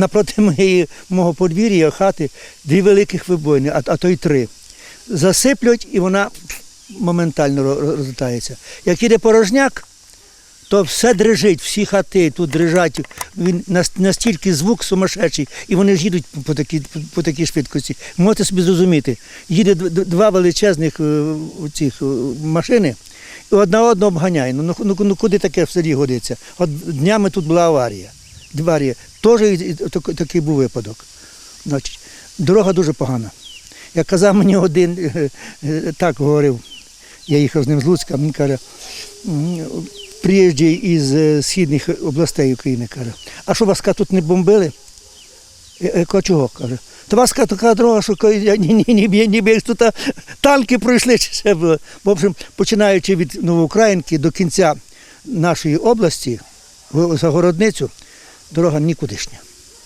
Напроти моєї, мого подвір'я хати дві великих вибоїни, а, а то й три. Засиплють і вона моментально ро- ро- розлітається. Як іде порожняк, то все дрижить, всі хати тут дрижать. Він настільки звук сумасшедший, і вони ж їдуть по такій, по такій швидкості. Можете собі зрозуміти, їде два величезних е, цих е, машини, і одна одну обганяє. Ну, ну, ну, ну куди таке в селі годиться? От днями тут була аварія. Аварія. Теж такий був випадок. Значить, дорога дуже погана. Як казав мені один, е, е, так говорив, я їхав з ним з Луцька, він каже, м, приїжджий із е, східних областей України, каже, а що вас тут не бомбили? Я чого? каже. То вас така дорога, що ніби тут танки пройшли чи ще було. В общем, починаючи від Новоукраїнки до кінця нашої області, за городницю, дорога нікудишня.